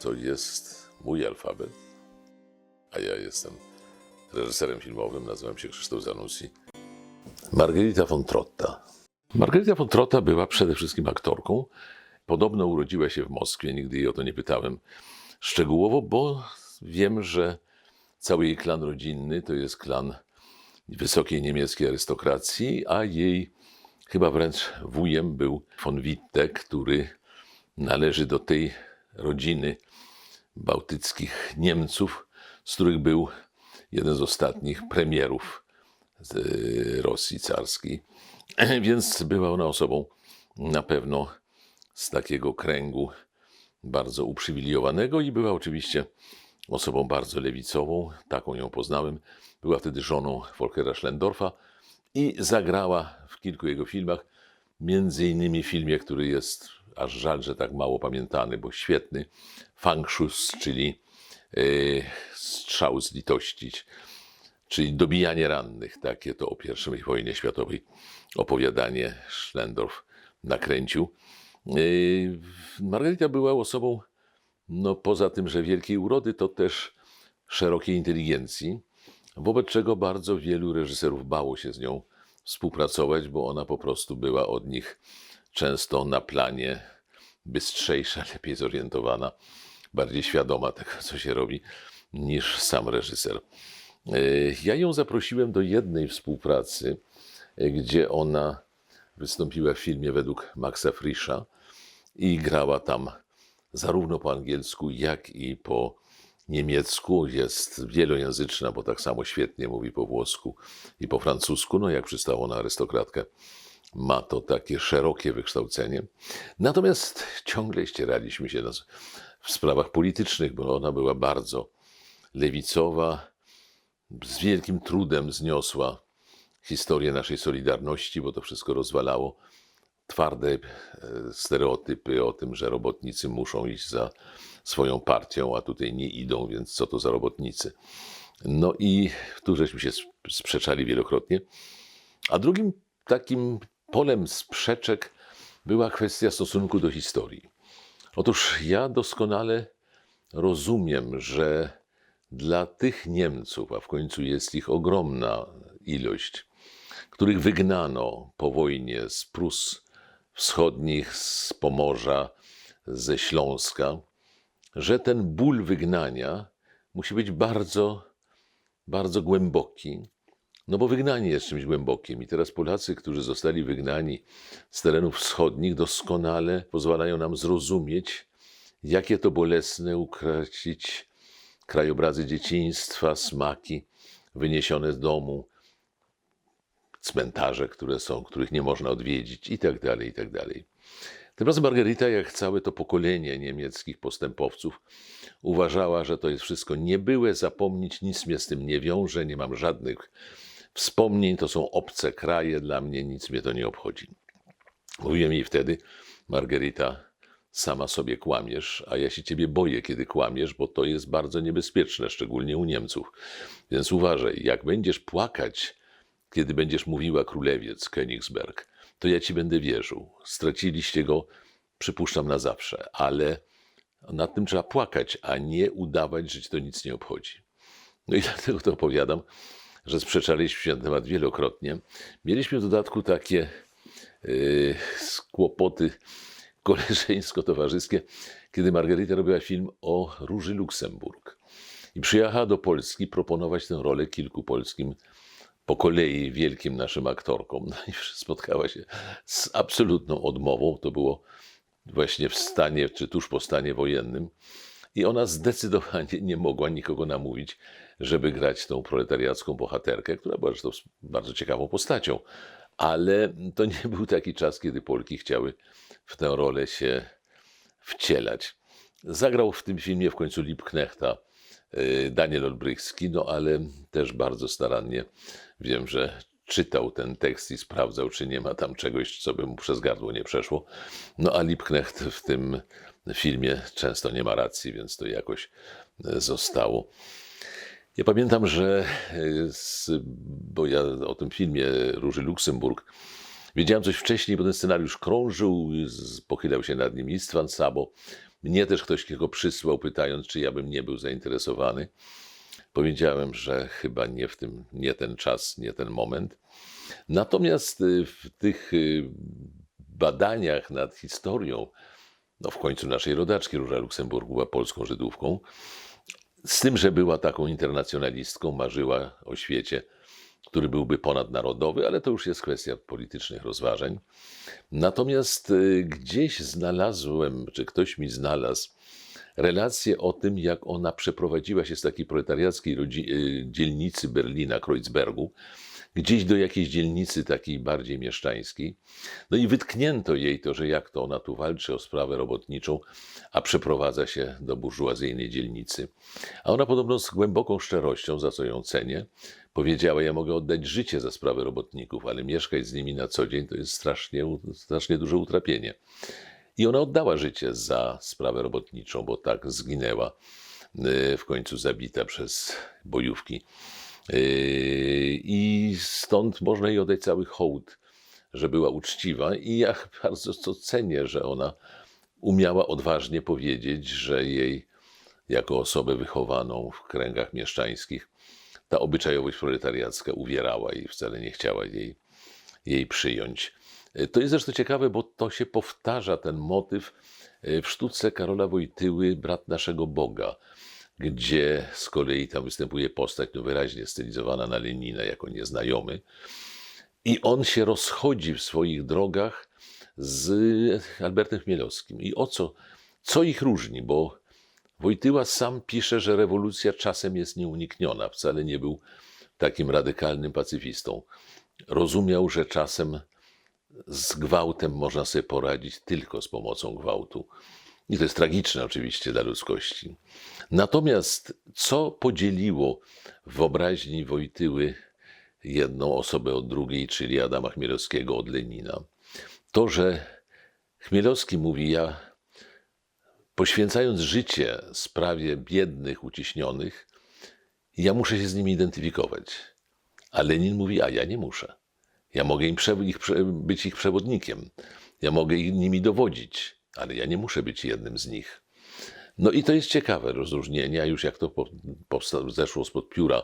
To jest mój alfabet, a ja jestem reżyserem filmowym, nazywam się Krzysztof Zanussi. Margherita von Trotta. Margherita von Trotta była przede wszystkim aktorką. Podobno urodziła się w Moskwie, nigdy jej o to nie pytałem szczegółowo, bo wiem, że cały jej klan rodzinny to jest klan wysokiej niemieckiej arystokracji, a jej chyba wręcz wujem był von Witte, który należy do tej rodziny bałtyckich Niemców, z których był jeden z ostatnich premierów y, Rosji carskiej. Więc była ona osobą na pewno z takiego kręgu bardzo uprzywilejowanego i była oczywiście osobą bardzo lewicową. Taką ją poznałem. Była wtedy żoną Volkera Schlendorfa i zagrała w kilku jego filmach, między innymi w filmie, który jest aż żal, że tak mało pamiętany, bo świetny, Fangschuss, czyli e, strzał z litości, czyli dobijanie rannych, takie to o I wojnie światowej opowiadanie Schlendorf nakręcił. Yy, Margarita była osobą, no poza tym, że wielkiej urody, to też szerokiej inteligencji, wobec czego bardzo wielu reżyserów bało się z nią współpracować, bo ona po prostu była od nich często na planie bystrzejsza, lepiej zorientowana, bardziej świadoma tego, co się robi, niż sam reżyser. Yy, Ja ją zaprosiłem do jednej współpracy, yy, gdzie ona wystąpiła w filmie według Maxa Frischa i grała tam zarówno po angielsku, jak i po niemiecku. Jest wielojęzyczna, bo tak samo świetnie mówi po włosku i po francusku, no jak przystało na arystokratkę. Ma to takie szerokie wykształcenie. Natomiast ciągle ścieraliśmy się w sprawach politycznych, bo ona była bardzo lewicowa, z wielkim trudem zniosła historię naszej Solidarności, bo to wszystko rozwalało twarde e, stereotypy o tym, że robotnicy muszą iść za swoją partią, a tutaj nie idą, więc co to za robotnicy. No i tu żeśmy się sprzeczali wielokrotnie. A drugim takim polem sprzeczek była kwestia stosunku do historii. Otóż ja doskonale rozumiem, że dla tych Niemców, a w końcu jest ich ogromna ilość, których wygnano po wojnie z Prus Wschodnich, z Pomorza, ze Śląska, że ten ból wygnania musi być bardzo, bardzo głęboki. No bo wygnanie jest czymś głębokim. I teraz Polacy, którzy zostali wygnani z terenów wschodnich, doskonale pozwalają nam zrozumieć, jakie to bolesne ukracić krajobrazy dzieciństwa, smaki wyniesione z domu, cmentarze, które są, których nie można odwiedzić i tak dalej, i tak dalej. Tymczasem Margarita, jak całe to pokolenie niemieckich postępowców, uważała, że to jest wszystko niebyłe, zapomnieć, nic mnie z tym nie wiąże, nie mam żadnych wspomnień, to są obce kraje, dla mnie nic mnie to nie obchodzi. Mówiłem jej wtedy, Margarita, sama sobie kłamiesz, a ja się ciebie boję, kiedy kłamiesz, bo to jest bardzo niebezpieczne, szczególnie u Niemców. Więc uważaj, jak będziesz płakać, kiedy będziesz mówiła królewiec Königsberg, to ja ci będę wierzył. Straciliście go, przypuszczam, na zawsze, ale nad tym trzeba płakać, a nie udawać, że ci to nic nie obchodzi. No i dlatego to opowiadam, że sprzeczaliśmy się na temat wielokrotnie. Mieliśmy w dodatku takie yy, kłopoty koleżeńsko-towarzyskie, kiedy Margarita robiła film o Róży Luksemburg. I przyjechała do Polski proponować tę rolę kilku polskim po kolei wielkim naszym aktorkom. No i spotkała się z absolutną odmową. To było właśnie w stanie, czy tuż po stanie wojennym. I ona zdecydowanie nie mogła nikogo namówić, żeby grać tą proletariacką bohaterkę, która była zresztą bardzo ciekawą postacią. Ale to nie był taki czas, kiedy Polki chciały w tę rolę się wcielać. Zagrał w tym filmie w końcu Liebknechta y, Daniel Olbrychski, no ale też bardzo starannie wiem, że czytał ten tekst i sprawdzał, czy nie ma tam czegoś, co by mu przez gardło nie przeszło. No a Liebknecht w tym filmie często nie ma racji, więc to jakoś y, zostało. Ja pamiętam, że y, z, bo ja o tym filmie Róży Luksemburg wiedziałem coś wcześniej, bo ten scenariusz krążył, pochylał się nad nim Istvan Sabo. Mnie też ktoś go przysłał, pytając, czy ja bym nie był zainteresowany. Powiedziałem, że chyba nie w tym, nie ten czas, nie ten moment. Natomiast y, w tych y, badaniach nad historią, no w końcu naszej rodaczki Róża Luksemburg była polską Żydówką, z tym, że była taką internacjonalistką, marzyła o świecie, który byłby ponadnarodowy, ale to już jest kwestia politycznych rozważań. Natomiast y, gdzieś znalazłem, czy ktoś mi znalazł, relację o tym, jak ona przeprowadziła się z takiej proletariackiej y, dzielnicy Berlina, Kreuzbergu, gdzieś do jakiejś dzielnicy takiej bardziej mieszczańskiej. No i wytknięto jej to, że jak to ona tu walczy o sprawę robotniczą, a przeprowadza się do burżuazyjnej dzielnicy. A ona podobno z głęboką szczerością, za co ją cenię, powiedziała: Ja mogę oddać życie za sprawę robotników, ale mieszkać z nimi na co dzień to jest strasznie, strasznie duże utrapienie. I ona oddała życie za sprawę robotniczą, bo tak zginęła, y, w końcu zabita przez bojówki. Yy, I stąd można jej oddać cały hołd, że była uczciwa. I ja bardzo to cenię, że ona umiała odważnie powiedzieć, że jej, jako osobę wychowaną w kręgach mieszczańskich, ta obyczajowość proletariacka uwierała i wcale nie chciała jej, jej przyjąć. Yy, To jest zresztą ciekawe, bo to się powtarza, ten motyw yy, w sztuce Karola Wojtyły, Brat naszego Boga gdzie z kolei tam występuje postać no wyraźnie stylizowana na Lenina jako nieznajomy. I on się rozchodzi w swoich drogach z Albertem Chmielowskim. I o co, co ich różni? Bo Wojtyła sam pisze, że rewolucja czasem jest nieunikniona. Wcale nie był takim radykalnym pacyfistą. Rozumiał, że czasem z gwałtem można sobie poradzić tylko z pomocą gwałtu. I to jest tragiczne oczywiście dla ludzkości. Natomiast co podzieliło w wyobraźni Wojtyły jedną osobę od drugiej, czyli Adama Chmielowskiego od Lenina? To, że Chmielowski mówi, ja poświęcając życie sprawie biednych, uciśnionych, ja muszę się z nimi identyfikować. A Lenin mówi, a ja nie muszę. Ja mogę im ich, być ich przewodnikiem. Ja mogę nimi dowodzić, ale ja nie muszę być jednym z nich. No i to jest ciekawe rozróżnienie, a już jak to zeszło spod pióra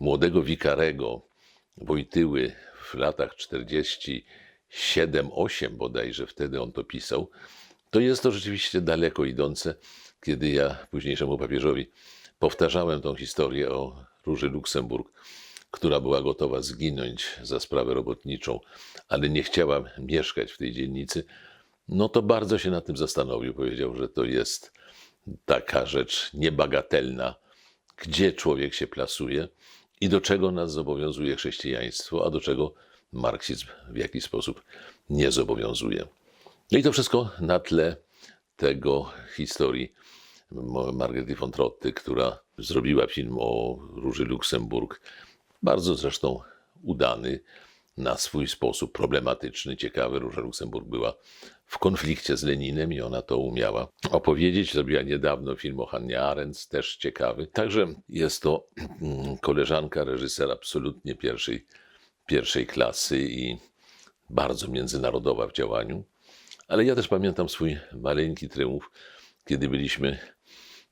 młodego wikarego Wojtyły w latach 47-8 bodajże, wtedy on to pisał, to jest to rzeczywiście daleko idące, kiedy ja późniejszemu papieżowi powtarzałem tą historię o Róży Luksemburg, która była gotowa zginąć za sprawę robotniczą, ale nie chciała mieszkać w tej dzielnicy, no to bardzo się nad tym zastanowił. Powiedział, że to jest taka rzecz niebagatelna, gdzie człowiek się plasuje i do czego nas zobowiązuje chrześcijaństwo, a do czego marksizm w jakiś sposób nie zobowiązuje. No i to wszystko na tle tego historii Margety von Trotty, która zrobiła film o Róży Luksemburg, bardzo zresztą udany, na swój sposób problematyczny, ciekawy. Róża Luksemburg była w konflikcie z Leninem i ona to umiała opowiedzieć. Zrobiła niedawno film o Hannie Arendt, też ciekawy. Także jest to koleżanka, reżyser absolutnie pierwszej, pierwszej klasy i bardzo międzynarodowa w działaniu. Ale ja też pamiętam swój maleńki triumf, kiedy byliśmy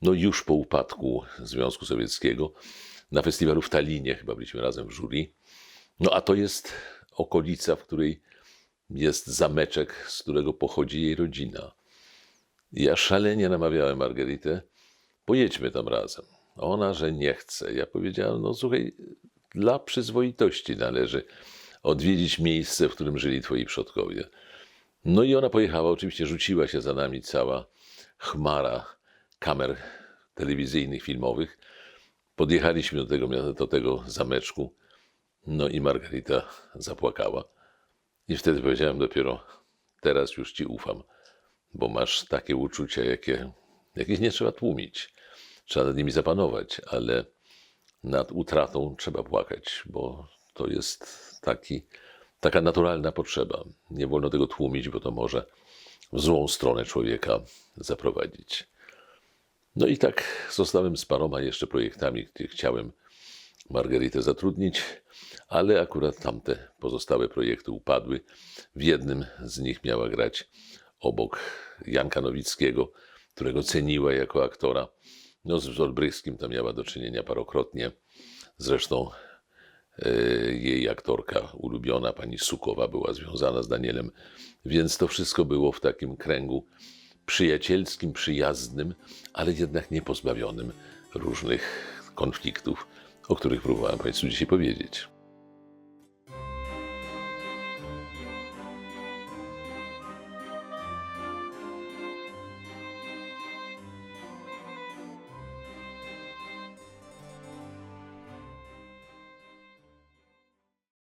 no już po upadku Związku Sowieckiego na festiwalu w Talinie, chyba byliśmy razem w jury. No a to jest okolica, w której jest zameczek, z którego pochodzi jej rodzina. I ja szalenie namawiałem Margaritę, pojedźmy tam razem. Ona, że nie chce. Ja powiedziałem, no słuchaj, dla przyzwoitości należy odwiedzić miejsce, w którym żyli twoi przodkowie. No i ona pojechała, oczywiście rzuciła się za nami cała chmara kamer telewizyjnych, filmowych. Podjechaliśmy do tego, do tego zameczku. No i Margarita zapłakała. I wtedy powiedziałem dopiero, teraz już ci ufam, bo masz takie uczucia, jakie, jakich nie trzeba tłumić. Trzeba nad nimi zapanować, ale nad utratą trzeba płakać, bo to jest taki, taka naturalna potrzeba. Nie wolno tego tłumić, bo to może w złą stronę człowieka zaprowadzić. No i tak zostałem z paroma jeszcze projektami, gdzie chciałem Margaritę zatrudnić, ale akurat tamte pozostałe projekty upadły. W jednym z nich miała grać obok Janka Nowickiego którego ceniła jako aktora. No, z Olbrychskim to miała do czynienia parokrotnie. Zresztą e, jej aktorka ulubiona, pani Sukowa, była związana z Danielem, więc to wszystko było w takim kręgu przyjacielskim, przyjaznym, ale jednak nie pozbawionym różnych konfliktów, o których próbowałem Państwu dzisiaj powiedzieć.